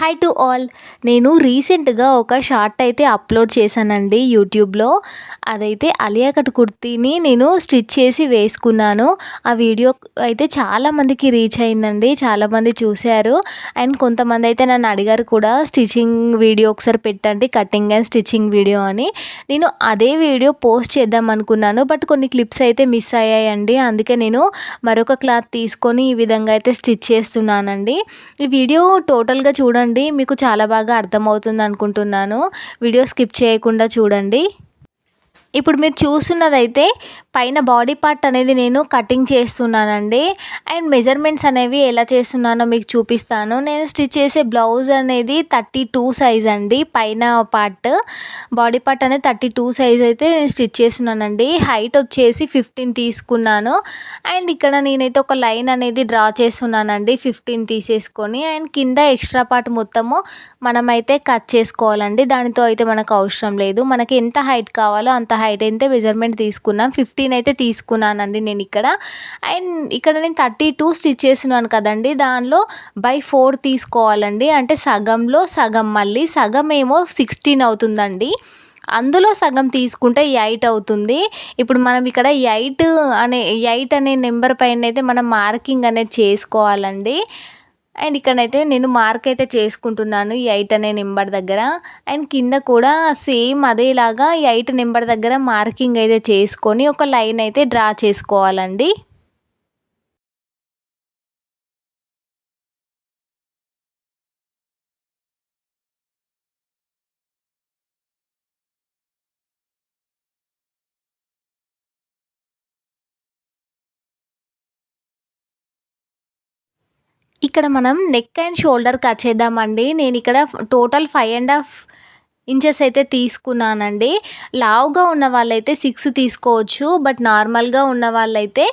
Hi to all నేను రీసెంట్గా ఒక షార్ట్ అయితే అప్లోడ్ చేశానండి యూట్యూబ్లో. అదైతే అలియా కట్ కుర్తీని నేను స్టిచ్ చేసి వేసుకున్నాను. ఆ వీడియో అయితే చాలామందికి రీచ్ అయిందండి చాలామంది చూశారు. అండ్ కొంతమంది అయితే నన్ను అడిగారు కూడా స్టిచ్చింగ్ వీడియో ఒకసారి పెట్టండి కటింగ్ అండ్ స్టిచ్చింగ్ వీడియో అని. నేను అదే వీడియో పోస్ట్ చేద్దాం అనుకున్నాను బట్ కొన్ని క్లిప్స్ అయితే మిస్ అయ్యాయండి. అందుకే నేను మరొక క్లాత్ తీసుకొని ఈ విధంగా అయితే స్టిచ్ చేస్తున్నానండి. ఈ వీడియో టోటల్గా చూడండి మీకు చాలా బాగా అర్థమవుతుంది అనుకుంటున్నాను వీడియో స్కిప్ చేయకుండా చూడండి. ఇప్పుడు మీరు చూస్తున్నదైతే పైన బాడీ పార్ట్ అనేది నేను కటింగ్ చేస్తున్నానండి. అండ్ మెజర్మెంట్స్ అనేవి ఎలా చేస్తున్నానో మీకు చూపిస్తాను. నేను స్టిచ్ చేసే బ్లౌజ్ అనేది థర్టీ టూ సైజ్ అండి. పైన పార్ట్ బాడీ పార్ట్ అనేది థర్టీ టూ సైజ్ అయితే నేను స్టిచ్ చేస్తున్నానండి. హైట్ వచ్చేసి ఫిఫ్టీన్ తీసుకున్నాను. అండ్ ఇక్కడ నేనైతే ఒక లైన్ అనేది డ్రా చేస్తున్నానండి. ఫిఫ్టీన్ తీసేసుకొని. అండ్ కింద ఎక్స్ట్రా పార్ట్ మొత్తము మనమైతే కట్ చేసుకోవాలండి. దానితో అయితే మనకు అవసరం లేదు. మనకి ఎంత హైట్ కావాలో అంత హైట్ అయితే మెజర్మెంట్ తీసుకున్నాం ఫిఫ్టీన్ అయితే తీసుకున్నానండి నేను ఇక్కడ. అండ్ ఇక్కడ నేను థర్టీ టూ స్టిచ్ చేస్తున్నాను కదండి. దానిలో బై ఫోర్ తీసుకోవాలండి. అంటే సగంలో సగం మళ్ళీ సగం ఏమో సిక్స్టీన్ అవుతుందండి. అందులో సగం తీసుకుంటే ఎయిట్ అవుతుంది. ఇప్పుడు మనం ఇక్కడ ఎయిట్ అనే ఎయిట్ అనే నెంబర్ పైన అయితే మనం మార్కింగ్ అనేది చేసుకోవాలండి. అండ్ ఇక్కడైతే నేను మార్క్ అయితే చేసుకుంటున్నాను ఈ ఎయిట్ అనే నెంబర్ దగ్గర. అండ్ కింద కూడా సేమ్ అదేలాగా ఈ ఎయిట్ నెంబర్ దగ్గర మార్కింగ్ అయితే చేసుకొని ఒక లైన్ అయితే డ్రా చేసుకోవాలండి. ఇక్కడ మనం నెక్ అండ్ షోల్డర్ కట్ చేద్దామండి. నేను ఇక్కడ total five and half inches అయితే తీసుకున్నానండి. లావుగా ఉన్న వాళ్ళైతే సిక్స్ తీసుకోవచ్చు బట్ నార్మల్గా ఉన్న వాళ్ళైతే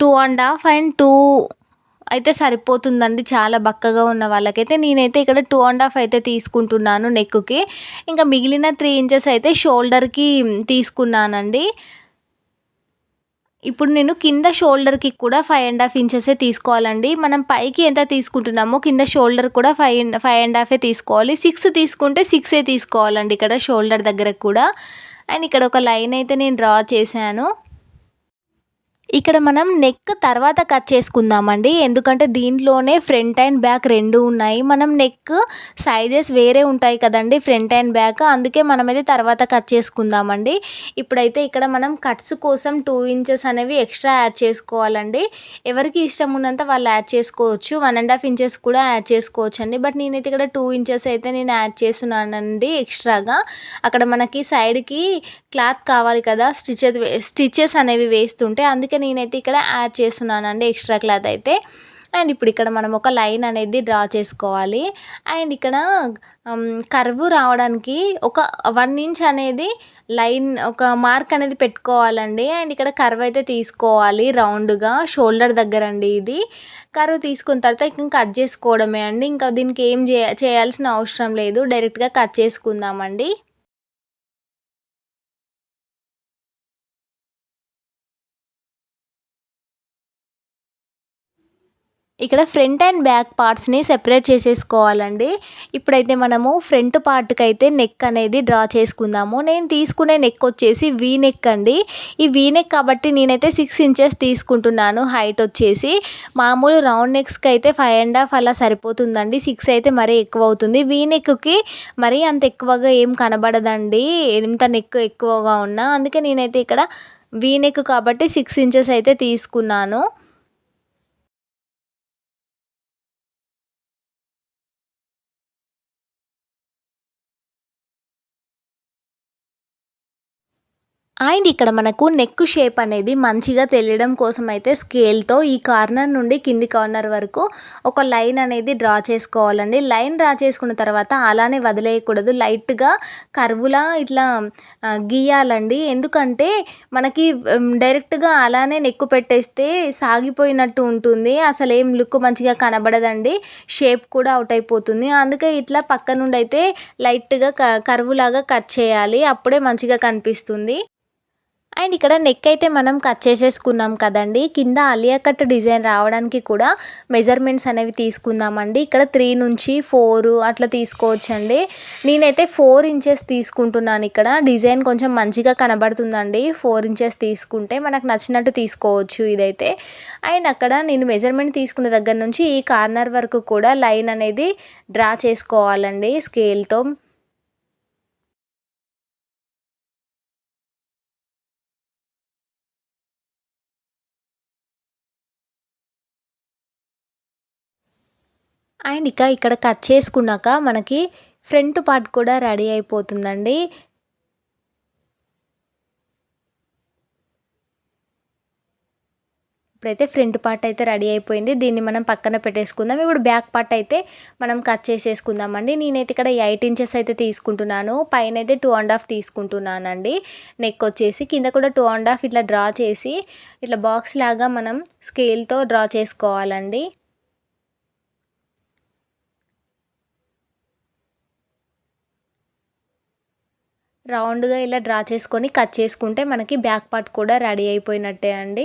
two and half and two అయితే సరిపోతుందండి. చాలా బక్కగా ఉన్న వాళ్ళకైతే నేనైతే ఇక్కడ టూ అండ్ హాఫ్ అయితే తీసుకుంటున్నాను నెక్కి ఇంకా మిగిలిన త్రీ ఇంచెస్ అయితే షోల్డర్కి తీసుకున్నానండి. ఇప్పుడు నేను కింద షోల్డర్కి కూడా ఫైవ్ అండ్ హాఫ్ ఇంచెసే తీసుకోవాలండి. మనం పైకి ఎంత తీసుకుంటున్నామో కింద షోల్డర్ కూడా ఫైవ్ ఫైవ్ అండ్ హాఫే తీసుకోవాలి. సిక్స్ తీసుకుంటే సిక్సే తీసుకోవాలండి ఇక్కడ షోల్డర్ దగ్గర కూడా. అండ్ ఇక్కడ ఒక లైన్ అయితే నేను డ్రా చేశాను. ఇక్కడ మనం నెక్ తర్వాత కట్ చేసుకుందామండి. ఎందుకంటే దీంట్లోనే ఫ్రంట్ అండ్ బ్యాక్ రెండు ఉన్నాయి. మనం నెక్ సైజెస్ వేరే ఉంటాయి కదండి ఫ్రంట్ అండ్ బ్యాక్ అందుకే మనమైతే తర్వాత కట్ చేసుకుందామండి. ఇప్పుడైతే ఇక్కడ మనం కట్స్ కోసం టూ ఇంచెస్ అనేవి ఎక్స్ట్రా యాడ్ చేసుకోవాలండి. ఎవరికి ఇష్టం ఉన్నంత వాళ్ళు యాడ్ చేసుకోవచ్చు. వన్ అండ్ హాఫ్ ఇంచెస్ కూడా యాడ్ చేసుకోవచ్చు అండి బట్ నేనైతే ఇక్కడ టూ ఇంచెస్ అయితే నేను యాడ్ చేస్తున్నానండి ఎక్స్ట్రాగా అక్కడ మనకి సైడ్కి క్లాత్ కావాలి కదా స్టిచెస్ స్టిచెస్ అనేవి వేస్తుంటే అందుకే నేనైతే ఇక్కడ యాడ్ చేస్తున్నానండి ఎక్స్ట్రా క్లాత్ అయితే. అండ్ ఇప్పుడు ఇక్కడ మనం ఒక లైన్ అనేది డ్రా చేసుకోవాలి. అండ్ ఇక్కడ కర్వ్ రావడానికి ఒక వన్ ఇంచ్ అనేది లైన్ ఒక మార్క్ అనేది పెట్టుకోవాలండి. అండ్ ఇక్కడ కర్వ్ అయితే తీసుకోవాలి రౌండ్గా షోల్డర్ దగ్గర అండి ఇది. కర్వ్ తీసుకున్న తర్వాత ఇంకా కట్ చేసుకోవడమే అండి. ఇంకా దీనికి ఏం చేయాల్సిన అవసరం లేదు. డైరెక్ట్గా కట్ చేసుకుందామండి. ఇక్కడ ఫ్రంట్ అండ్ బ్యాక్ పార్ట్స్ని సెపరేట్ చేసేసుకోవాలండి. ఇప్పుడైతే మనము ఫ్రంట్ పార్ట్కి అయితే నెక్ అనేది డ్రా చేసుకుందాము. నేను తీసుకునే నెక్ వచ్చేసి వీ నెక్ అండి. ఈ వీ నెక్ కాబట్టి నేనైతే సిక్స్ ఇంచెస్ తీసుకుంటున్నాను హైట్ వచ్చేసి. మామూలు రౌండ్ నెక్స్కి అయితే ఫైవ్ అండ్ హాఫ్ అలా సరిపోతుందండి. సిక్స్ అయితే మరీ ఎక్కువ అవుతుంది వీ నెక్కి మరీ అంత ఎక్కువగా ఏం కనబడదండి. ఎంత నెక్ ఎక్కువగా ఉన్నా. అందుకే నేనైతే ఇక్కడ వీ నెక్ కాబట్టి సిక్స్ ఇంచెస్ అయితే తీసుకున్నాను. అండ్ ఇక్కడ మనకు నెక్ షేప్ అనేది మంచిగా తెలియడం కోసం అయితే స్కేల్తో ఈ కార్నర్ నుండి కింది కార్నర్ వరకు ఒక లైన్ అనేది డ్రా చేసుకోవాలండి. లైన్ డ్రా చేసుకున్న తర్వాత అలానే వదిలేయకూడదు. లైట్గా కర్వులా ఇట్లా గీయాలండి. ఎందుకంటే మనకి డైరెక్ట్గా అలానే నెక్కు పెట్టేస్తే సాగిపోయినట్టు ఉంటుంది. అసలు ఏం లుక్ మంచిగా కనబడదండి. షేప్ కూడా అవుట్ అయిపోతుంది. అందుకే ఇట్లా పక్క నుండి అయితే లైట్గా కర్వులాగా కట్ చేయాలి. అప్పుడే మంచిగా కనిపిస్తుంది. అండ్ ఇక్కడ నెక్ అయితే మనం కట్ చేసేసుకున్నాం కదండి. కింద అలియా కట్ డిజైన్ రావడానికి కూడా మెజర్మెంట్స్ అనేవి తీసుకుందామండి. ఇక్కడ త్రీ నుంచి ఫోర్ అట్లా తీసుకోవచ్చండి. నేనైతే ఫోర్ ఇంచెస్ తీసుకుంటున్నాను ఇక్కడ. డిజైన్ కొంచెం మంచిగా కనబడుతుందండి. ఫోర్ ఇంచెస్ తీసుకుంటే మనకు నచ్చినట్టు తీసుకోవచ్చు ఇదైతే. అండ్ అక్కడ నేను మెజర్మెంట్ తీసుకున్న దగ్గర నుంచి ఈ కార్నర్ వరకు కూడా లైన్ అనేది డ్రా చేసుకోవాలండి. స్కేల్తో అండ్ ఇక ఇక్కడ కట్ చేసుకున్నాక మనకి ఫ్రంట్ పార్ట్ కూడా రెడీ అయిపోతుందండి. ఇప్పుడైతే ఫ్రంట్ పార్ట్ అయితే రెడీ అయిపోయింది. దీన్ని మనం పక్కన పెట్టేసుకుందాం. ఇప్పుడు బ్యాక్ పార్ట్ అయితే మనం కట్ చేసేసుకుందామండి. నేనైతే ఇక్కడ ఎయిట్ ఇంచెస్ అయితే తీసుకుంటున్నాను. పైన అయితే టూ అండ్ హాఫ్ తీసుకుంటున్నానండి. నెక్ వచ్చేసి కింద కూడా టూ అండ్ హాఫ్ ఇట్లా డ్రా చేసి ఇట్లా బాక్స్ లాగా మనం స్కేల్తో డ్రా చేసుకోవాలండి. రౌండ్గా ఇలా డ్రా చేసుకొని కట్ చేసుకుంటే మనకి బ్యాక్ పార్ట్ కూడా రెడీ అయిపోయినట్టే అండి.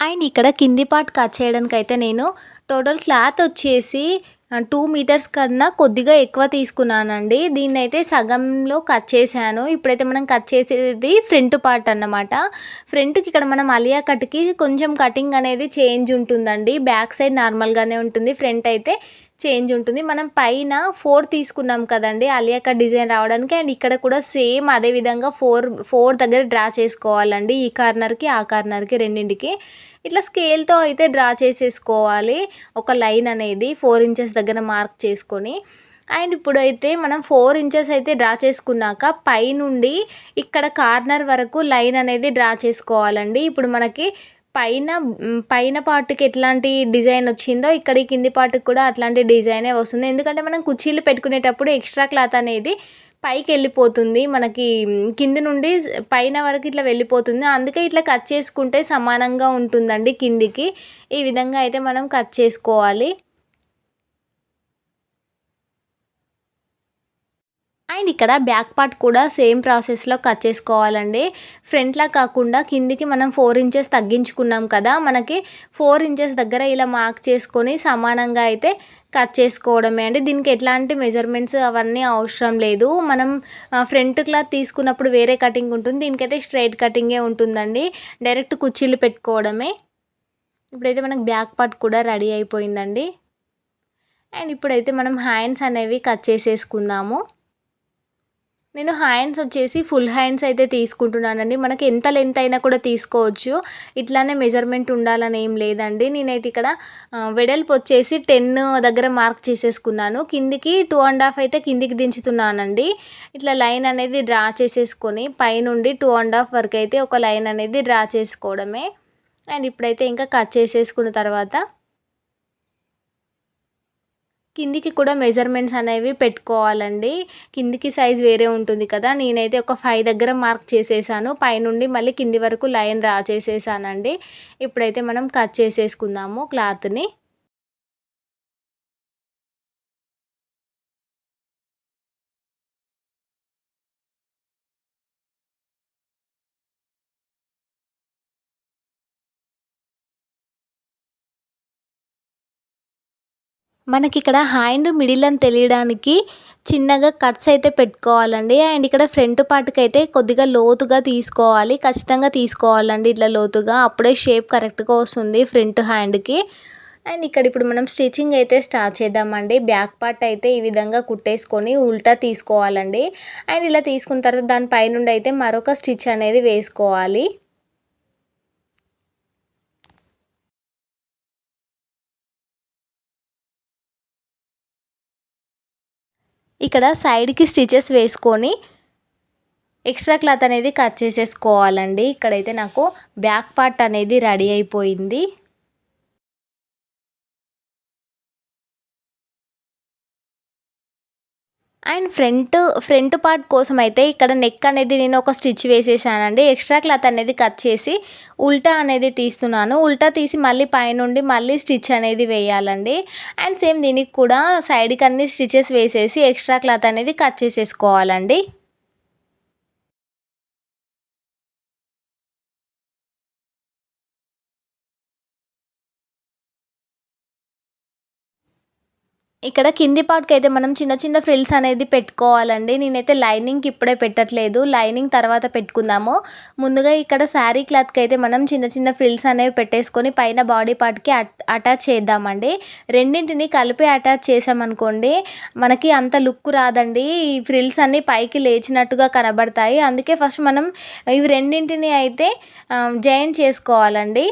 అండ్ ఇక్కడ కింది పార్ట్ కట్ చేయడానికి అయితే నేను టోటల్ క్లాత్ వచ్చేసి టూ మీటర్స్ కన్నా కొద్దిగా ఎక్కువ తీసుకున్నానండి. దీన్ని అయితే సగంలో కట్ చేశాను. ఇప్పుడైతే మనం కట్ చేసేది ఫ్రంట్ పార్ట్ అన్నమాట. ఫ్రంట్కి ఇక్కడ మనం అలియా కట్కి కొంచెం కటింగ్ అనేది చేంజ్ ఉంటుందండి. బ్యాక్ సైడ్ నార్మల్గానే ఉంటుంది. ఫ్రంట్ అయితే చేంజ్ ఉంటుంది. మనం పైన ఫోర్ తీసుకున్నాం కదండి అలియాక డిజైన్ రావడానికి. అండ్ ఇక్కడ కూడా సేమ్ అదే విధంగా ఫోర్ ఫోర్ దగ్గర డ్రా చేసుకోవాలండి. ఈ కార్నర్కి ఆ కార్నర్కి రెండింటికి. ఇట్లా స్కేల్తో అయితే డ్రా చేసేసుకోవాలి. ఒక లైన్ అనేది ఫోర్ ఇంచెస్ దగ్గర మార్క్ చేసుకొని. అండ్ ఇప్పుడైతే మనం ఫోర్ ఇంచెస్ అయితే డ్రా చేసుకున్నాక పైనుండి ఇక్కడ కార్నర్ వరకు లైన్ అనేది డ్రా చేసుకోవాలండి. ఇప్పుడు మనకి పైన పైన పార్ట్కి ఎట్లాంటి డిజైన్ వచ్చిందో ఇక్కడ కింది పార్ట్కి కూడా అట్లాంటి డిజైనే వస్తుంది. ఎందుకంటే మనం కుర్చీలు పెట్టుకునేటప్పుడు ఎక్స్ట్రా క్లాత్ అనేది పైకి వెళ్ళిపోతుంది. మనకి కింది నుండి పైన వరకు ఇట్లా వెళ్ళిపోతుంది. అందుకే ఇట్లా కట్ చేసుకుంటే సమానంగా ఉంటుందండి కిందికి. ఈ విధంగా అయితే మనం కట్ చేసుకోవాలి. అండ్ ఇక్కడ బ్యాక్ పార్ట్ కూడా సేమ్ ప్రాసెస్లో కట్ చేసుకోవాలండి. ఫ్రంట్లా కాకుండా కిందికి మనం ఫోర్ ఇంచెస్ తగ్గించుకున్నాం కదా మనకి ఫోర్ ఇంచెస్ దగ్గర ఇలా మార్క్ చేసుకొని సమానంగా అయితే కట్ చేసుకోవడమే అండి. దీనికి ఎట్లాంటి మెజర్మెంట్స్ అవన్నీ అవసరం లేదు. మనం ఫ్రంట్ క్లాత్ తీసుకున్నప్పుడు వేరే కటింగ్ ఉంటుంది దీనికైతే స్ట్రైట్ కటింగే ఉంటుందండి. డైరెక్ట్ కుర్చీలు పెట్టుకోవడమే. ఇప్పుడైతే మనకు బ్యాక్ పార్ట్ కూడా రెడీ అయిపోయిందండి. అండ్ ఇప్పుడైతే మనం హ్యాండ్స్ అనేవి కట్ చేసేసుకుందాము. నేను హ్యాండ్స్ వచ్చేసి ఫుల్ హ్యాండ్స్ అయితే తీసుకుంటున్నానండి. మనకి ఎంత లెంత్ అయినా కూడా తీసుకోవచ్చు. ఇట్లానే మెజర్మెంట్ ఉండాలని ఏం లేదండి. నేనైతే ఇక్కడ వెడల్పు వచ్చేసి టెన్ దగ్గర మార్క్ చేసేసుకున్నాను. కిందికి టూ అండ్ హాఫ్ అయితే కిందికి దించుతున్నానండి. ఇట్లా లైన్ అనేది డ్రా చేసేసుకొని పైనుండి టూ అండ్ హాఫ్ వరకు అయితే ఒక లైన్ అనేది డ్రా చేసుకోవడమే. అండ్ ఇప్పుడైతే ఇంకా కట్ చేసేసుకున్న తర్వాత కిందికి కూడా మెజర్మెంట్స్ అనేవి పెట్టుకోవాలండి. కిందికి సైజ్ వేరే ఉంటుంది కదా. నేనైతే ఒక ఫైవ్ దగ్గర మార్క్ చేసేసాను. పైనుండి మళ్ళీ కింది వరకు లైన్ రా చేసేసానండి ఇప్పుడైతే మనం కట్ చేసేసుకుందాము క్లాత్ని మనకి ఇక్కడ హ్యాండ్ మిడిల్ అని తెలియడానికి చిన్నగా కట్స్ అయితే పెట్టుకోవాలండి. అండ్ ఇక్కడ ఫ్రంట్ పార్ట్కి అయితే కొద్దిగా లోతుగా తీసుకోవాలి. ఖచ్చితంగా తీసుకోవాలండి ఇట్లా లోతుగా. అప్పుడే షేప్ కరెక్ట్గా వస్తుంది ఫ్రంట్ హ్యాండ్కి. అండ్ ఇక్కడ ఇప్పుడు మనం స్టిచ్చింగ్ అయితే స్టార్ట్ చేద్దామండి. బ్యాక్ పార్ట్ అయితే ఈ విధంగా కుట్టేసుకొని ఉల్టా తీసుకోవాలండి. అండ్ ఇలా తీసుకున్న తర్వాత దాని పైనుండి అయితే మరొక స్టిచ్ అనేది వేసుకోవాలి. ఇక్కడ సైడ్కి స్టిచెస్ వేసుకొని ఎక్స్ట్రా క్లాత్ అనేది కట్ చేసేసుకోవాలండి. ఇక్కడైతే నాకు బ్యాక్ పార్ట్ అనేది రెడీ అయిపోయింది. అండ్ ఫ్రంట్ ఫ్రంట్ పార్ట్ కోసం అయితే ఇక్కడ నెక్ అనేది నేను ఒక స్టిచ్ వేసేసానండి. ఎక్స్ట్రా క్లాత్ అనేది కట్ చేసి ఉల్టా అనేది తీస్తున్నాను. ఉల్టా తీసి మళ్ళీ పైనుండి మళ్ళీ స్టిచ్ అనేది వేయాలండి. అండ్ సేమ్ దీనికి కూడా సైడ్కి అన్ని స్టిచెస్ వేసేసి ఎక్స్ట్రా క్లాత్ అనేది కట్ చేసేసుకోవాలండి. ఇక్కడ కింది పార్ట్కి అయితే మనం చిన్న చిన్న ఫ్రిల్స్ అనేది పెట్టుకోవాలండి. నేనైతే లైనింగ్కి ఇప్పుడే పెట్టట్లేదు. లైనింగ్ తర్వాత పెట్టుకుందాము. ముందుగా ఇక్కడ శారీ క్లాత్కి అయితే మనం చిన్న చిన్న ఫ్రిల్స్ అనేవి పెట్టేసుకొని పైన బాడీ పార్ట్కి అటాచ్ చేద్దామండి. రెండింటిని కలిపి అటాచ్ చేసామనుకోండి మనకి అంత లుక్ రాదండి. ఈ ఫ్రిల్స్ అన్నీ పైకి లేచినట్టుగా కనబడతాయి. అందుకే ఫస్ట్ మనం ఇవి రెండింటిని అయితే జాయిన్ చేసుకోవాలండి.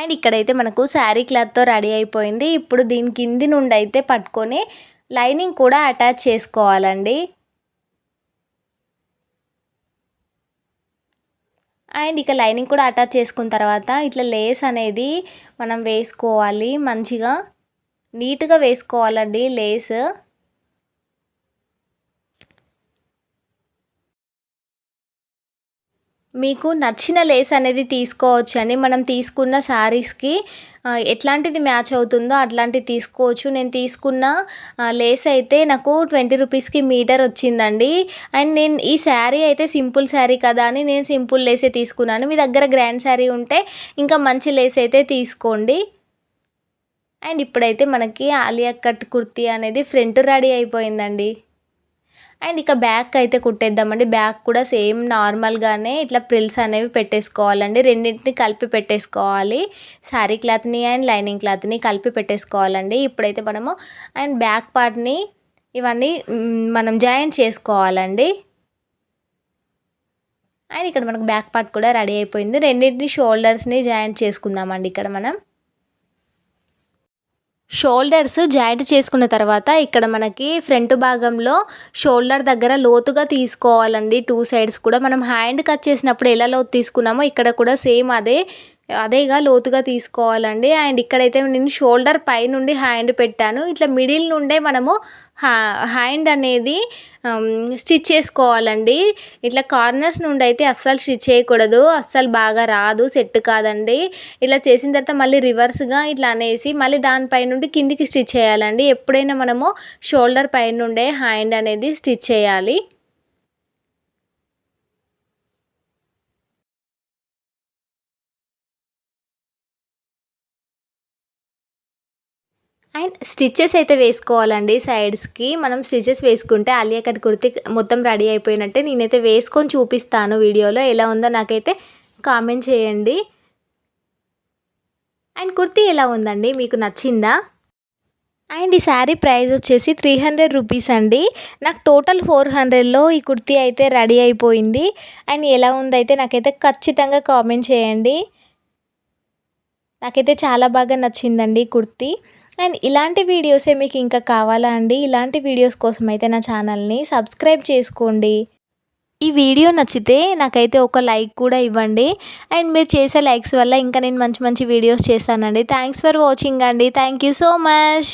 అండ్ ఇక్కడైతే మనకు శారీ క్లాత్తో రెడీ అయిపోయింది. ఇప్పుడు దీని కింది నుండి అయితే పట్టుకొని లైనింగ్ కూడా అటాచ్ చేసుకోవాలండి. అండ్ ఇక లైనింగ్ కూడా అటాచ్ చేసుకున్న తర్వాత ఇట్లా లేస్ అనేది మనం వేసుకోవాలి. మంచిగా నీట్గా వేసుకోవాలండి లేస్. మీకు నచ్చిన లేస్ అనేది తీసుకోవచ్చు అండి. మనం తీసుకున్న శారీస్కి ఎట్లాంటిది మ్యాచ్ అవుతుందో అట్లాంటిది తీసుకోవచ్చు. నేను తీసుకున్న లేస్ అయితే నాకు ట్వంటీ రూపీస్కి మీటర్ వచ్చిందండి. అండ్ నేను ఈ శారీ అయితే సింపుల్ శారీ కదా అని నేను సింపుల్ లేసే తీసుకున్నాను. మీ దగ్గర గ్రాండ్ శారీ ఉంటే ఇంకా మంచి లేస్ అయితే తీసుకోండి. అండ్ ఇప్పుడైతే మనకి ఆలియా కట్ కుర్తీ అనేది ఫ్రంట్ రెడీ అయిపోయిందండి. అండ్ ఇక బ్యాక్ అయితే కుట్టేద్దామండి. బ్యాక్ కూడా సేమ్ నార్మల్గానే ఇట్లా ప్రిల్స్ అనేవి పెట్టేసుకోవాలండి. రెండింటిని కలిపి పెట్టేసుకోవాలి. శారీ క్లాత్ని అండ్ లైనింగ్ క్లాత్ని కలిపి పెట్టేసుకోవాలండి. ఇప్పుడైతే మనము అండ్ బ్యాక్ పార్ట్ని ఇవన్నీ మనం జాయింట్ చేసుకోవాలండి. అండ్ ఇక్కడ మనకు బ్యాక్ పార్ట్ కూడా రెడీ అయిపోయింది. రెండింటిని షోల్డర్స్ని జాయింట్ చేసుకుందామండి ఇక్కడ మనం. షోల్డర్స్ జాయింట్ చేసుకున్న తర్వాత ఇక్కడ మనకి ఫ్రంట్ భాగంలో షోల్డర్ దగ్గర లోతుగా తీసుకోవాలండి. టూ సైడ్స్ కూడా మనం హ్యాండ్ కట్ చేసినప్పుడు ఎలా లోతు తీసుకున్నామో ఇక్కడ కూడా సేమ్ అదే అదేగా లోతుగా తీసుకోవాలండి. అండ్ ఇక్కడైతే నేను షోల్డర్ పై నుండి హ్యాండ్ పెట్టాను. ఇట్లా మిడిల్ నుండే మనము హ్యాండ్ అనేది స్టిచ్ చేసుకోవాలండి. ఇట్లా కార్నర్స్ నుండి అయితే అస్సలు స్టిచ్ చేయకూడదు. అస్సలు బాగా రాదు సెట్ కాదండి. ఇలా చేసిన తర్వాత మళ్ళీ రివర్స్గా ఇట్లా అనేసి మళ్ళీ దానిపై నుండి కిందికి స్టిచ్ చేయాలండి. ఎప్పుడైనా మనము షోల్డర్ పై నుండే హ్యాండ్ అనేది స్టిచ్ చేయాలి. అండ్ స్టిచ్చెస్ అయితే వేసుకోవాలండి సైడ్స్కి. మనం స్టిచ్చెస్ వేసుకుంటే అలియా కట్ కుర్తి మొత్తం రెడీ అయిపోయినట్టే నేనైతే వేసుకొని చూపిస్తాను వీడియోలో. ఎలా ఉందో నాకైతే కామెంట్ చేయండి. అండ్ కుర్తీ ఎలా ఉందండి? మీకు నచ్చిందా? అండ్ ఈ శారీ ప్రైస్ వచ్చేసి త్రీ హండ్రెడ్ రూపీస్ అండి. నాకు టోటల్ ఫోర్ హండ్రెడ్లో ఈ కుర్తీ అయితే రెడీ అయిపోయింది. అండ్ ఎలా ఉందైతే నాకైతే ఖచ్చితంగా కామెంట్ చేయండి. నాకైతే చాలా బాగా నచ్చిందండి కుర్తీ. అండ్ ఇలాంటి వీడియోసే మీకు ఇంకా కావాలా అండి? ఇలాంటి వీడియోస్ కోసం అయితే నా ఛానల్ని సబ్స్క్రైబ్ చేసుకోండి. ఈ వీడియో నచ్చితే నాకైతే ఒక లైక్ కూడా ఇవ్వండి. అండ్ మీరు చేసే లైక్స్ వల్ల ఇంకా నేను మంచి మంచి వీడియోస్ చేస్తానండి. థ్యాంక్స్ ఫర్ వాచింగ్ అండి. Thank you so much.